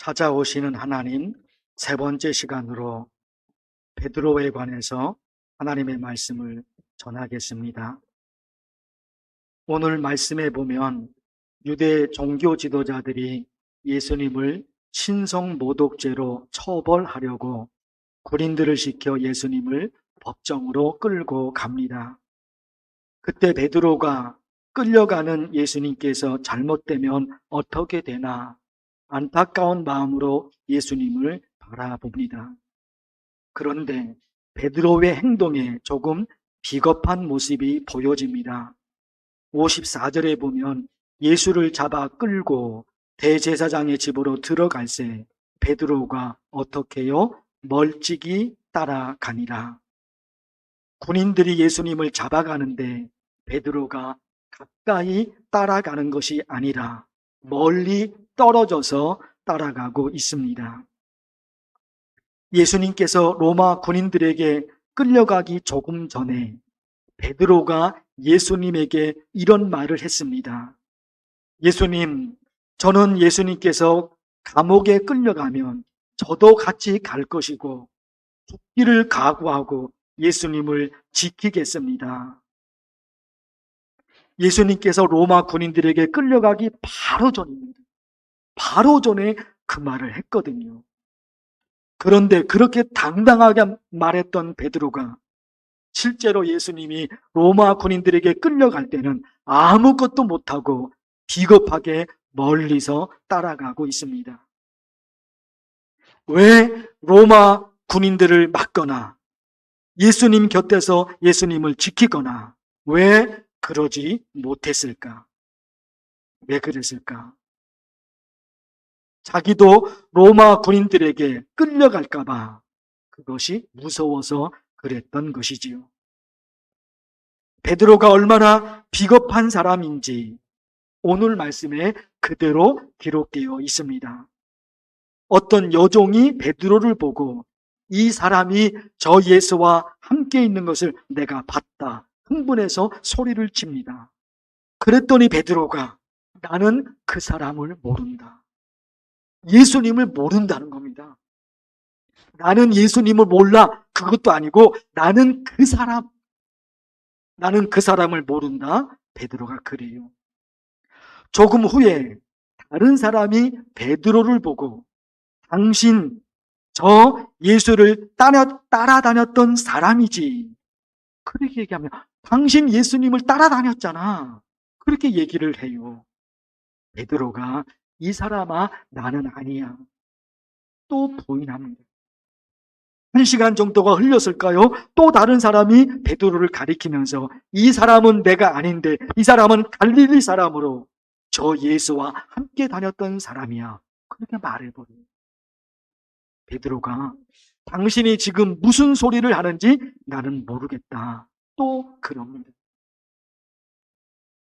찾아오시는 하나님 세 번째 시간으로 베드로에 관해서 하나님의 말씀을 전하겠습니다. 오늘 말씀에 보면 유대 종교 지도자들이 예수님을 신성 모독죄로 처벌하려고 군인들을 시켜 예수님을 법정으로 끌고 갑니다. 그때 베드로가 끌려가는 예수님께서 잘못되면 어떻게 되나 안타까운 마음으로 예수님을 바라봅니다. 그런데 베드로의 행동에 조금 비겁한 모습이 보여집니다. 54절에 보면 예수를 잡아 끌고 대제사장의 집으로 들어갈 새 베드로가 어떻게요? 멀찍이 따라가니라. 군인들이 예수님을 잡아가는데 베드로가 가까이 따라가는 것이 아니라 멀리 떨어져서 따라가고 있습니다. 예수님께서 로마 군인들에게 끌려가기 조금 전에 베드로가 예수님에게 이런 말을 했습니다. 예수님, 저는 예수님께서 감옥에 끌려가면 저도 같이 갈 것이고 죽기를 각오하고 예수님을 지키겠습니다. 예수님께서 로마 군인들에게 끌려가기 바로 전입니다. 바로 전에 그 말을 했거든요. 그런데 그렇게 당당하게 말했던 베드로가 실제로 예수님이 로마 군인들에게 끌려갈 때는 아무것도 못하고 비겁하게 멀리서 따라가고 있습니다. 왜 로마 군인들을 막거나 예수님 곁에서 예수님을 지키거나 왜 그러지 못했을까? 왜 그랬을까? 자기도 로마 군인들에게 끌려갈까봐 그것이 무서워서 그랬던 것이지요. 베드로가 얼마나 비겁한 사람인지 오늘 말씀에 그대로 기록되어 있습니다. 어떤 여종이 베드로를 보고 이 사람이 저 예수와 함께 있는 것을 내가 봤다. 흥분해서 소리를 칩니다. 그랬더니 베드로가 나는 그 사람을 모른다. 예수님을 모른다는 겁니다. 나는 예수님을 몰라. 그것도 아니고 나는 그 사람, 나는 그 사람을 모른다. 베드로가 그래요. 조금 후에 다른 사람이 베드로를 보고 당신 저 예수를 따라, 따라다녔던 사람이지. 그렇게 얘기하면 당신 예수님을 따라다녔잖아. 그렇게 얘기를 해요. 베드로가 이 사람아 나는 아니야. 또 부인합니다. 한 시간 정도가 흘렸을까요? 또 다른 사람이 베드로를 가리키면서 이 사람은 내가 아닌데 이 사람은 갈릴리 사람으로 저 예수와 함께 다녔던 사람이야. 그렇게 말해버려요. 베드로가 당신이 지금 무슨 소리를 하는지 나는 모르겠다. 또 그럽니다.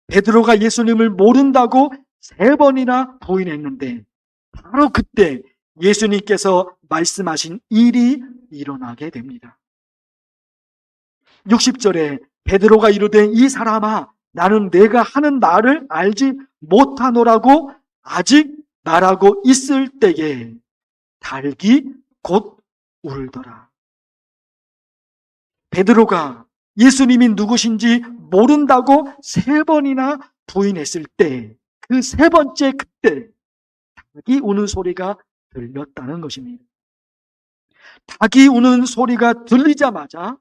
베드로가 예수님을 모른다고 세 번이나 부인했는데 바로 그때 예수님께서 말씀하신 일이 일어나게 됩니다. 60절에 베드로가 이르되 이 사람아 나는 내가 하는 말을 알지 못하노라고 아직 말하고 있을 때에 달기 곧 울더라. 베드로가 예수님이 누구신지 모른다고 세 번이나 부인했을 때, 그 세 번째 그때, 닭이 우는 소리가 들렸다는 것입니다. 닭이 우는 소리가 들리자마자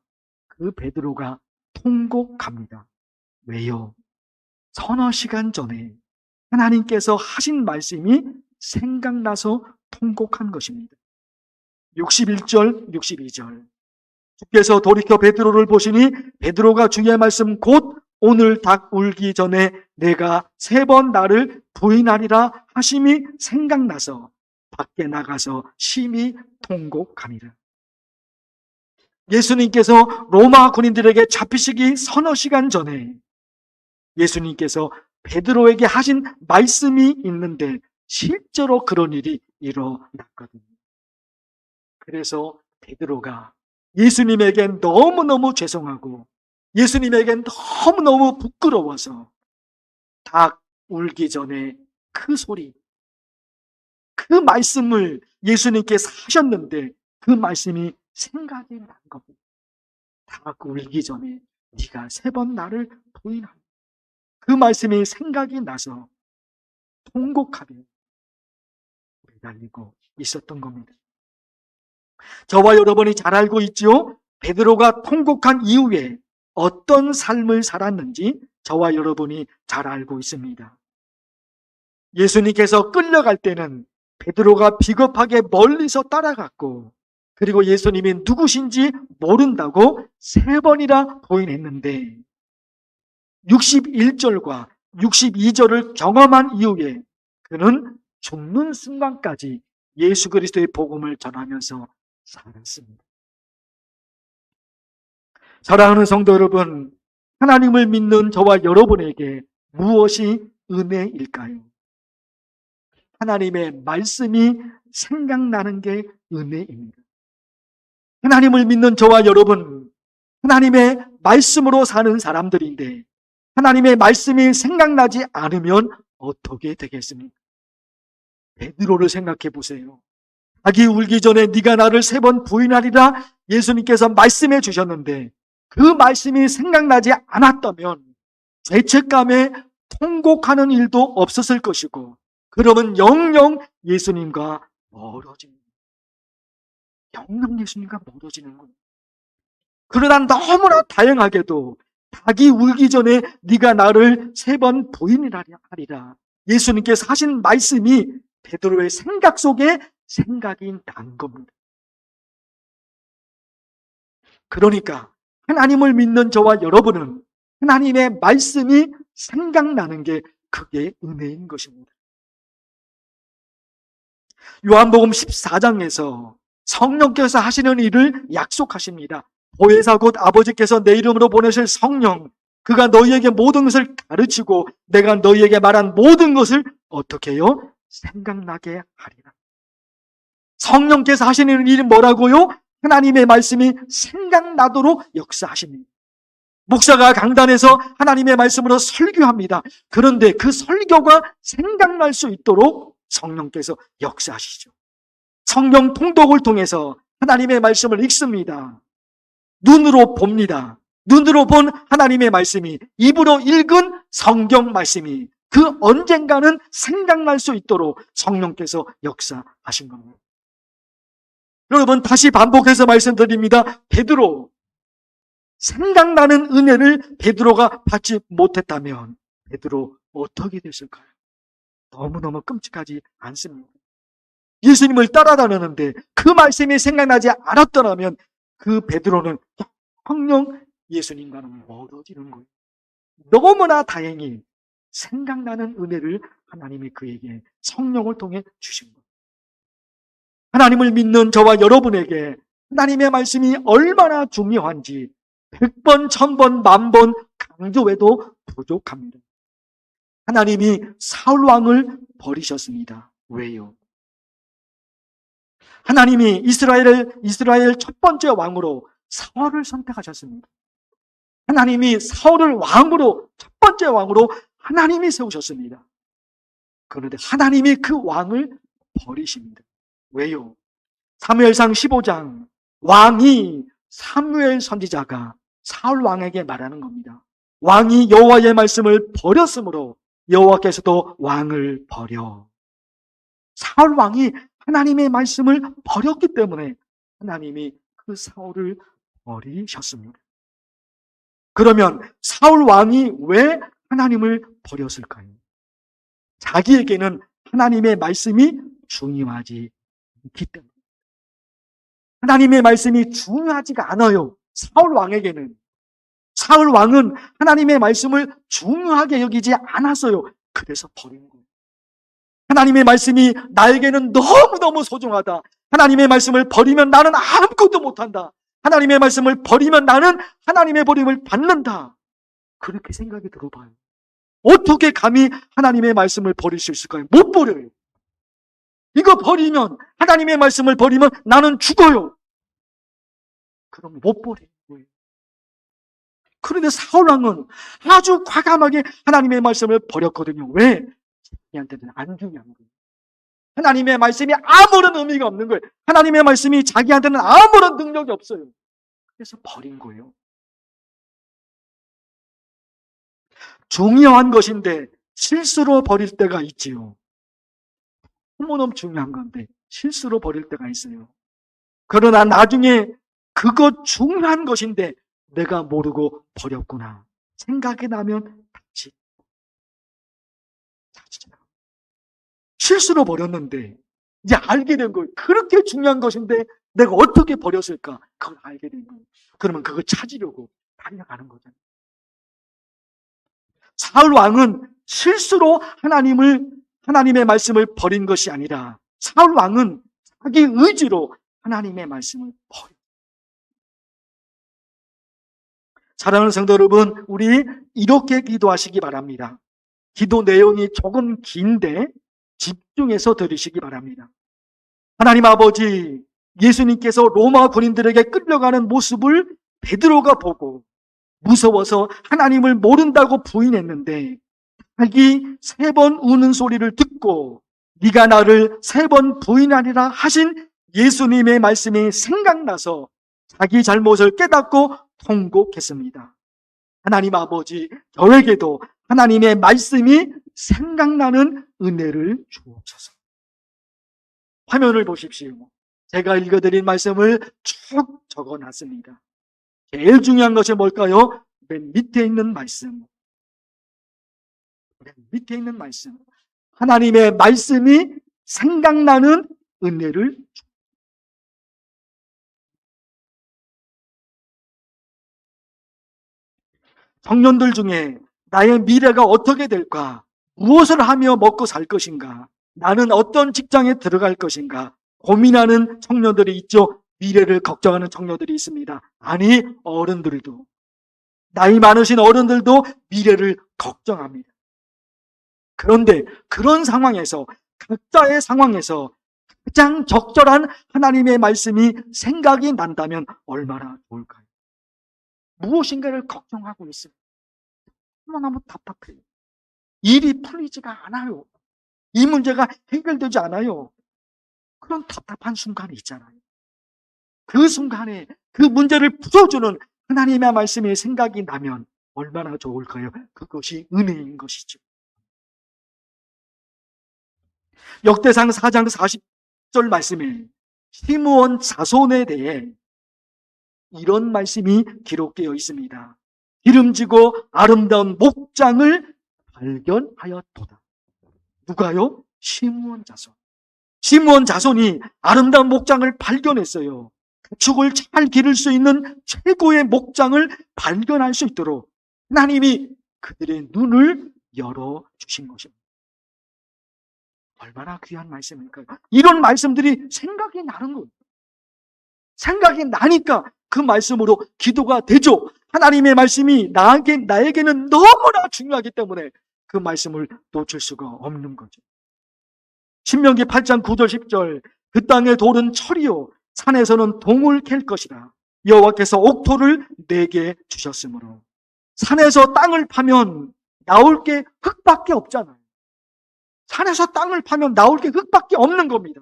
그 베드로가 통곡합니다. 왜요? 서너 시간 전에 하나님께서 하신 말씀이 생각나서 통곡한 것입니다. 61절, 62절. 주께서 돌이켜 베드로를 보시니 베드로가 주의 말씀 곧 오늘 닭 울기 전에 내가 세 번 나를 부인하리라 하심이 생각나서 밖에 나가서 심히 통곡하니라. 예수님께서 로마 군인들에게 잡히시기 서너 시간 전에 예수님께서 베드로에게 하신 말씀이 있는데 실제로 그런 일이 일어났거든요. 그래서 베드로가 예수님에겐 너무너무 죄송하고 예수님에겐 너무너무 부끄러워서 닭 울기 전에 그 소리, 그 말씀을 예수님께서 하셨는데 그 말씀이 생각이 난 겁니다. 다 울기 전에 네가 세 번 나를 부인하라. 그 말씀이 생각이 나서 통곡하게 매달리고 있었던 겁니다. 저와 여러분이 잘 알고 있지요? 베드로가 통곡한 이후에 어떤 삶을 살았는지 저와 여러분이 잘 알고 있습니다. 예수님께서 끌려갈 때는 베드로가 비겁하게 멀리서 따라갔고 그리고 예수님이 누구신지 모른다고 세 번이나 부인했는데 61절과 62절을 경험한 이후에 그는 죽는 순간까지 예수 그리스도의 복음을 전하면서 살았습니다. 사랑하는 성도 여러분, 하나님을 믿는 저와 여러분에게 무엇이 은혜일까요? 하나님의 말씀이 생각나는 게 은혜입니다. 하나님을 믿는 저와 여러분, 하나님의 말씀으로 사는 사람들인데, 하나님의 말씀이 생각나지 않으면 어떻게 되겠습니까? 베드로를 생각해 보세요. 자기 울기 전에 네가 나를 세 번 부인하리라 예수님께서 말씀해 주셨는데 그 말씀이 생각나지 않았다면 죄책감에 통곡하는 일도 없었을 것이고 그러면 영영 예수님과 멀어지는 영영 예수님과 멀어지는 거예요. 그러나 너무나 다양하게도 닭이 울기 전에 네가 나를 세 번 부인하리라 예수님께서 하신 말씀이 베드로의 생각 속에 생각이 난 겁니다. 그러니까 하나님을 믿는 저와 여러분은 하나님의 말씀이 생각나는 게 그게 은혜인 것입니다. 요한복음 14장에서 성령께서 하시는 일을 약속하십니다. 보혜사 곧 아버지께서 내 이름으로 보내실 성령 그가 너희에게 모든 것을 가르치고 내가 너희에게 말한 모든 것을 어떻게 해요? 생각나게 하리라. 성령께서 하시는 일이 뭐라고요? 하나님의 말씀이 생각나도록 역사하십니다. 목사가 강단에서 하나님의 말씀으로 설교합니다. 그런데 그 설교가 생각날 수 있도록 성령께서 역사하시죠. 성령 통독을 통해서 하나님의 말씀을 읽습니다. 눈으로 봅니다. 눈으로 본 하나님의 말씀이 입으로 읽은 성경 말씀이 그 언젠가는 생각날 수 있도록 성령께서 역사하신 겁니다. 여러분 다시 반복해서 말씀드립니다. 베드로 생각나는 은혜를 베드로가 받지 못했다면 베드로 어떻게 됐을까요? 너무너무 끔찍하지 않습니다. 예수님을 따라다녔는데 그 말씀이 생각나지 않았더라면 그 베드로는 영영 예수님과는 멀어지는 거예요. 너무나 다행히 생각나는 은혜를 하나님이 그에게 성령을 통해 주신 거예요. 하나님을 믿는 저와 여러분에게 하나님의 말씀이 얼마나 중요한지 100번, 1000번, 만번 강조해도 부족합니다. 하나님이 사울 왕을 버리셨습니다. 왜요? 하나님이 이스라엘을 이스라엘 첫 번째 왕으로 사울을 선택하셨습니다. 하나님이 사울을 왕으로 첫 번째 왕으로 하나님이 세우셨습니다. 그런데 하나님이 그 왕을 버리십니다. 왜요? 사무엘상 15장 왕이 사무엘 선지자가 사울 왕에게 말하는 겁니다. 왕이 여호와의 말씀을 버렸으므로 여호와께서도 왕을 버려. 사울 왕이 하나님의 말씀을 버렸기 때문에 하나님이 그 사울을 버리셨습니다. 그러면 사울 왕이 왜 하나님을 버렸을까요? 자기에게는 하나님의 말씀이 중요하지 않기 때문에. 하나님의 말씀이 중요하지가 않아요. 사울 왕에게는. 사울 왕은 하나님의 말씀을 중요하게 여기지 않았어요. 그래서 버린 거예요. 하나님의 말씀이 나에게는 너무너무 소중하다. 하나님의 말씀을 버리면 나는 아무것도 못한다. 하나님의 말씀을 버리면 나는 하나님의 버림을 받는다. 그렇게 생각이 들어봐요. 어떻게 감히 하나님의 말씀을 버릴 수 있을까요? 못 버려요. 이거 버리면, 하나님의 말씀을 버리면 나는 죽어요. 그럼 못 버리는 거예요. 그런데 사울왕은 아주 과감하게 하나님의 말씀을 버렸거든요. 왜? 자기한테는 안 중요한 거예요. 하나님의 말씀이 아무런 의미가 없는 거예요. 하나님의 말씀이 자기한테는 아무런 능력이 없어요. 그래서 버린 거예요. 중요한 것인데 실수로 버릴 때가 있지요. 너무너무 중요한 건데 실수로 버릴 때가 있어요. 그러나 나중에 그것 중요한 것인데 내가 모르고 버렸구나. 생각이 나면 다시 실수로 버렸는데 이제 알게 된 거예요. 그렇게 중요한 것인데 내가 어떻게 버렸을까? 그걸 알게 된 거예요. 그러면 그걸 찾으려고 달려가는 거잖아요. 사울 왕은 실수로 하나님을 하나님의 말씀을 버린 것이 아니라 사울 왕은 자기 의지로 하나님의 말씀을 버린. 사랑하는 성도 여러분, 우리 이렇게 기도하시기 바랍니다. 기도 내용이 조금 긴데 집중해서 들으시기 바랍니다. 하나님 아버지, 예수님께서 로마 군인들에게 끌려가는 모습을 베드로가 보고 무서워서 하나님을 모른다고 부인했는데 자기 세 번 우는 소리를 듣고 네가 나를 세 번 부인하리라 하신 예수님의 말씀이 생각나서 자기 잘못을 깨닫고 통곡했습니다. 하나님 아버지, 저에게도 하나님의 말씀이 생각나는 은혜를 주옵소서. 화면을 보십시오. 제가 읽어드린 말씀을 쭉 적어 놨습니다. 제일 중요한 것이 뭘까요? 맨 밑에 있는 말씀. 맨 밑에 있는 말씀. 하나님의 말씀이 생각나는 은혜를 주 청년들 중에 나의 미래가 어떻게 될까? 무엇을 하며 먹고 살 것인가? 나는 어떤 직장에 들어갈 것인가? 고민하는 청년들이 있죠. 미래를 걱정하는 청년들이 있습니다. 아니, 어른들도. 나이 많으신 어른들도 미래를 걱정합니다. 그런데 그런 상황에서, 각자의 상황에서 가장 적절한 하나님의 말씀이 생각이 난다면 얼마나 좋을까요? 무엇인가를 걱정하고 있어요. 너무너무 답답해요. 일이 풀리지가 않아요. 이 문제가 해결되지 않아요. 그런 답답한 순간이 있잖아요. 그 순간에 그 문제를 풀어주는 하나님의 말씀이 생각이 나면 얼마나 좋을까요? 그것이 은혜인 것이죠. 역대상 4장 40절 말씀에 시므온 자손에 대해 이런 말씀이 기록되어 있습니다. 기름지고 아름다운 목장을 발견하였도다. 누가요? 시므온 자손. 시므온 자손이 아름다운 목장을 발견했어요. 축을 잘 기를 수 있는 최고의 목장을 발견할 수 있도록 하나님이 그들의 눈을 열어 주신 것입니다. 얼마나 귀한 말씀일까요? 이런 말씀들이 생각이 나는 거예요. 생각이 나니까 그 말씀으로 기도가 되죠. 하나님의 말씀이 나에게, 나에게는 너무나 중요하기 때문에 그 말씀을 놓칠 수가 없는 거죠. 신명기 8장 9절 10절 그 땅의 돌은 철이요 산에서는 동을 캘 것이다. 여호와께서 옥토를 내게 주셨으므로 산에서 땅을 파면 나올 게 흙밖에 없잖아요. 산에서 땅을 파면 나올 게 흙밖에 없는 겁니다.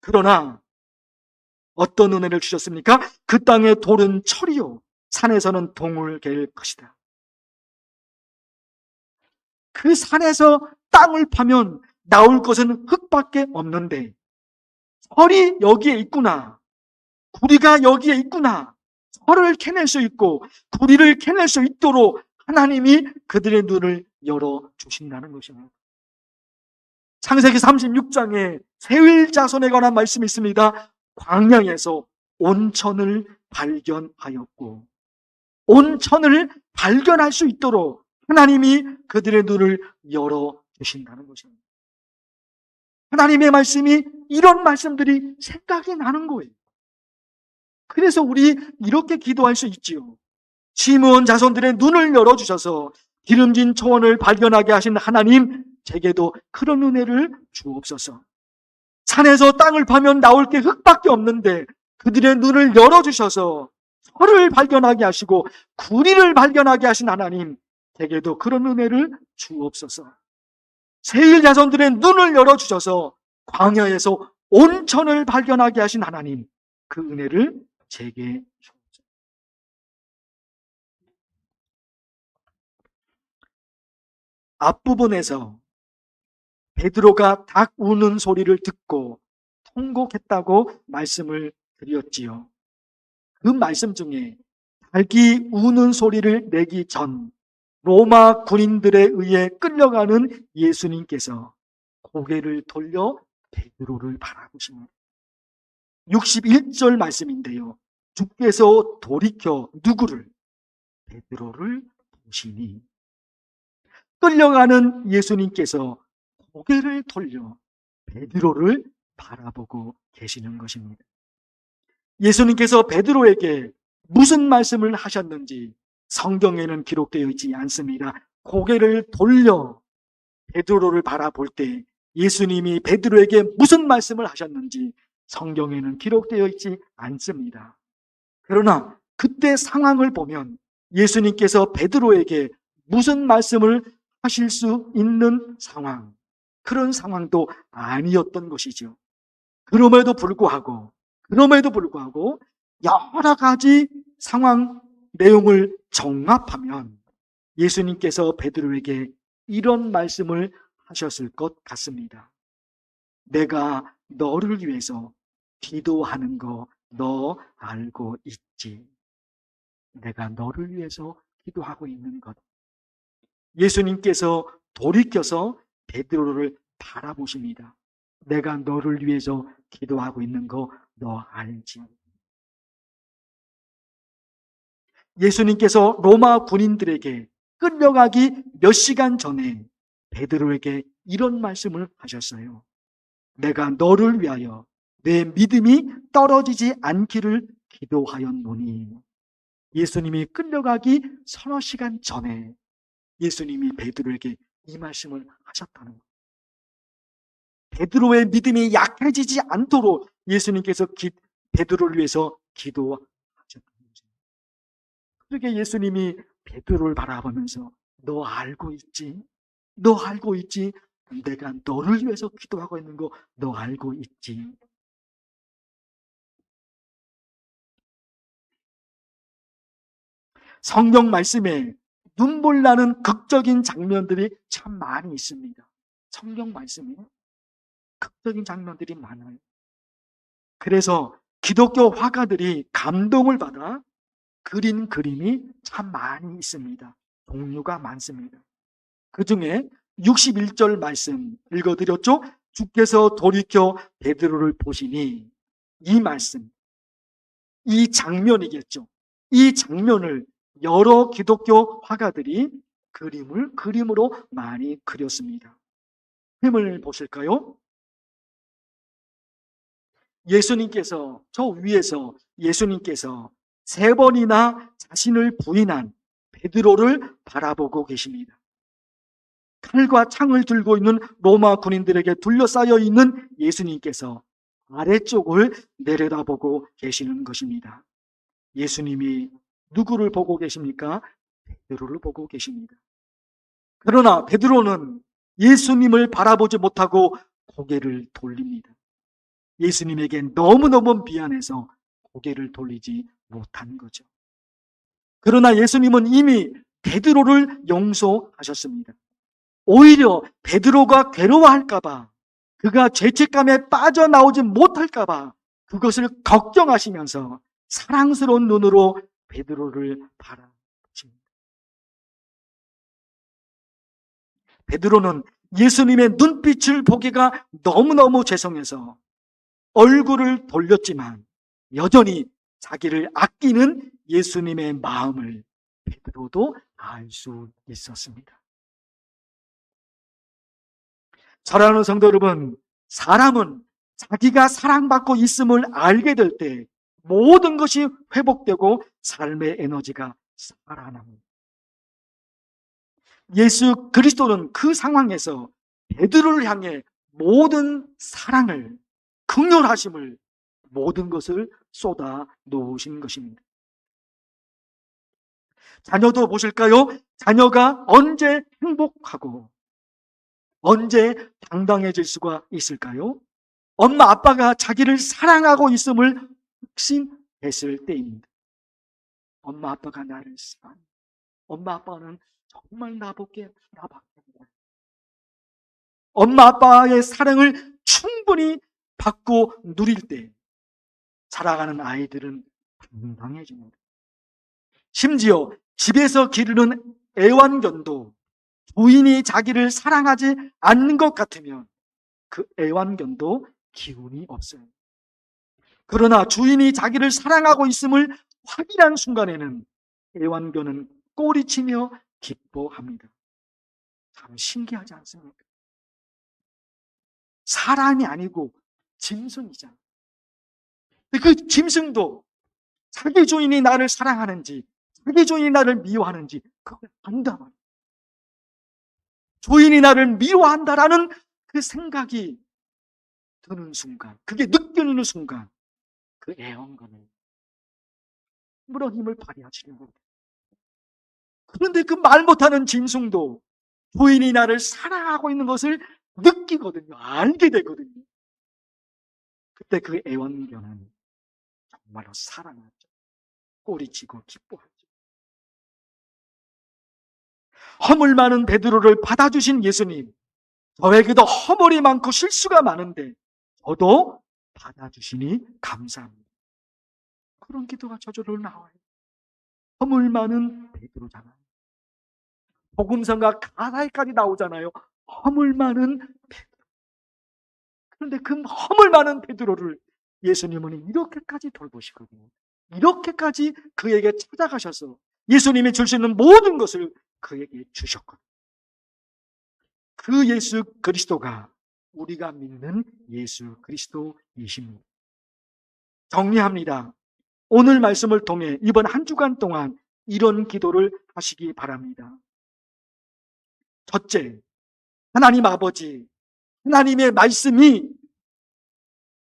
그러나 어떤 은혜를 주셨습니까? 그 땅의 돌은 철이요 산에서는 동을 갤 것이다. 그 산에서 땅을 파면 나올 것은 흙밖에 없는데 철이 여기에 있구나. 구리가 여기에 있구나. 철을 캐낼 수 있고 구리를 캐낼 수 있도록 하나님이 그들의 눈을 열어 주신다는 것입니다. 창세기 36장에 세일 자손에 관한 말씀이 있습니다. 광야에서 온천을 발견하였고 온천을 발견할 수 있도록 하나님이 그들의 눈을 열어 주신다는 것입니다. 하나님의 말씀이 이런 말씀들이 생각이 나는 거예요. 그래서 우리 이렇게 기도할 수 있지요. 시므온 자손들의 눈을 열어 주셔서 기름진 초원을 발견하게 하신 하나님, 제게도 그런 은혜를 주옵소서. 산에서 땅을 파면 나올 게 흙밖에 없는데 그들의 눈을 열어 주셔서 철을 발견하게 하시고 구리를 발견하게 하신 하나님, 제게도 그런 은혜를 주옵소서. 세일 자손들의 눈을 열어 주셔서 광야에서 온천을 발견하게 하신 하나님, 그 은혜를 제게 주옵소서. 앞부분에서 베드로가 닭 우는 소리를 듣고 통곡했다고 말씀을 드렸지요. 그 말씀 중에 닭이 우는 소리를 내기 전 로마 군인들에 의해 끌려가는 예수님께서 고개를 돌려 베드로를 바라보십니다. 61절 말씀인데요. 주께서 돌이켜 누구를? 베드로를 보시니 끌려가는 예수님께서 고개를 돌려 베드로를 바라보고 계시는 것입니다. 예수님께서 베드로에게 무슨 말씀을 하셨는지 성경에는 기록되어 있지 않습니다. 고개를 돌려 베드로를 바라볼 때 예수님이 베드로에게 무슨 말씀을 하셨는지 성경에는 기록되어 있지 않습니다. 그러나 그때 상황을 보면 예수님께서 베드로에게 무슨 말씀을 하실 수 있는 상황, 그런 상황도 아니었던 것이죠. 그럼에도 불구하고, 그럼에도 불구하고 여러 가지 상황 내용을 종합하면 예수님께서 베드로에게 이런 말씀을 하셨을 것 같습니다. 내가 너를 위해서 기도하는 거 너 알고 있지. 내가 너를 위해서 기도하고 있는 것. 예수님께서 돌이켜서 베드로를 바라보십니다. 내가 너를 위해서 기도하고 있는 거 너 알지. 예수님께서 로마 군인들에게 끌려가기 몇 시간 전에 베드로에게 이런 말씀을 하셨어요. 내가 너를 위하여 내 믿음이 떨어지지 않기를 기도하였노니 예수님이 끌려가기 서너 시간 전에 예수님이 베드로에게 이 말씀을 하셨다는 거예요. 베드로의 믿음이 약해지지 않도록 예수님께서 기, 베드로를 위해서 기도하셨다는 거죠. 그렇게 예수님이 베드로를 바라보면서 너 알고 있지? 너 알고 있지? 내가 너를 위해서 기도하고 있는 거 너 알고 있지? 성경 말씀에 눈물 나는 극적인 장면들이 참 많이 있습니다. 성경 말씀에 극적인 장면들이 많아요. 그래서 기독교 화가들이 감동을 받아 그린 그림이 참 많이 있습니다. 종류가 많습니다. 그 중에 61절 말씀 읽어드렸죠? 주께서 돌이켜 베드로를 보시니 이 말씀, 이 장면이겠죠. 이 장면을 여러 기독교 화가들이 그림을 그림으로 많이 그렸습니다. 그림을 보실까요? 예수님께서 저 위에서 예수님께서 세 번이나 자신을 부인한 베드로를 바라보고 계십니다. 칼과 창을 들고 있는 로마 군인들에게 둘러싸여 있는 예수님께서 아래쪽을 내려다보고 계시는 것입니다. 예수님이 누구를 보고 계십니까? 베드로를 보고 계십니다. 그러나 베드로는 예수님을 바라보지 못하고 고개를 돌립니다. 예수님에게 너무너무 미안해서 고개를 돌리지 못한 거죠. 그러나 예수님은 이미 베드로를 용서하셨습니다. 오히려 베드로가 괴로워할까봐 그가 죄책감에 빠져나오지 못할까봐 그것을 걱정하시면서 사랑스러운 눈으로 베드로를 바라보십니다. 베드로는 예수님의 눈빛을 보기가 너무너무 죄송해서 얼굴을 돌렸지만 여전히 자기를 아끼는 예수님의 마음을 베드로도 알 수 있었습니다. 사랑하는 성도 여러분, 사람은 자기가 사랑받고 있음을 알게 될 때 모든 것이 회복되고 삶의 에너지가 살아납니다. 예수 그리스도는 그 상황에서 베드로를 향해 모든 사랑을 극렬하심을 모든 것을 쏟아 놓으신 것입니다. 자녀도 보실까요? 자녀가 언제 행복하고 언제 당당해질 수가 있을까요? 엄마 아빠가 자기를 사랑하고 있음을 확신했을 때입니다. 엄마 아빠가 나를 사랑. 엄마 아빠는 정말 나밖에 나밖에 몰라. 엄마 아빠의 사랑을 충분히 받고 누릴 때 자라가는 아이들은 당당해집니다. 심지어 집에서 기르는 애완견도 부인이 자기를 사랑하지 않는 것 같으면 그 애완견도 기운이 없어요. 그러나 주인이 자기를 사랑하고 있음을 확인한 순간에는 애완견은 꼬리치며 기뻐합니다. 참 신기하지 않습니까? 사람이 아니고 짐승이잖아. 그 짐승도 자기 주인이 나를 사랑하는지, 자기 주인이 나를 미워하는지, 그걸 안다 말이야. 주인이 나를 미워한다라는 그 생각이 드는 순간, 그게 느껴지는 순간, 그 애완견을 물론 힘을 발휘하시는 겁니다. 그런데 그 말 못하는 짐승도 부인이 나를 사랑하고 있는 것을 느끼거든요. 알게 되거든요. 그때 그 애완견은 정말로 사랑하죠. 꼬리치고 기뻐하죠. 허물 많은 베드로를 받아주신 예수님. 저에게도 허물이 많고 실수가 많은데 저도 받아주시니 감사합니다. 그런 기도가 저절로 나와요. 허물 많은 베드로잖아요. 복음성과 가사에까지 나오잖아요. 허물 많은 베드로. 그런데 그 허물 많은 베드로를 예수님은 이렇게까지 돌보시거든요. 이렇게까지 그에게 찾아가셔서 예수님이 줄 수 있는 모든 것을 그에게 주셨거든요. 그 예수 그리스도가 우리가 믿는 예수 그리스도이십니다. 정리합니다. 오늘 말씀을 통해 이번 한 주간 동안 이런 기도를 하시기 바랍니다. 첫째, 하나님 아버지, 하나님의 말씀이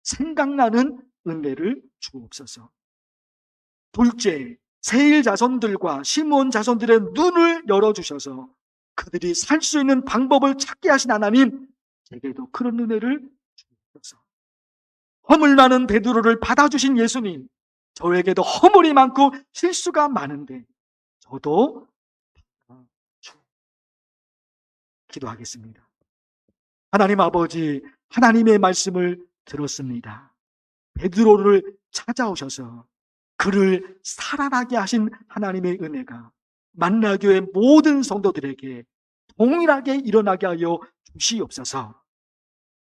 생각나는 은혜를 주옵소서. 둘째, 세일 자손들과 시몬 자손들의 눈을 열어주셔서 그들이 살 수 있는 방법을 찾게 하신 하나님, 제게도 그런 은혜를 주옵소서. 허물 많은 베드로를 받아주신 예수님, 저에게도 허물이 많고 실수가 많은데 저도 기도하겠습니다. 하나님 아버지, 하나님의 말씀을 들었습니다. 베드로를 찾아오셔서 그를 살아나게 하신 하나님의 은혜가 만나교의 모든 성도들에게 동일하게 일어나게 하여 주시옵소서.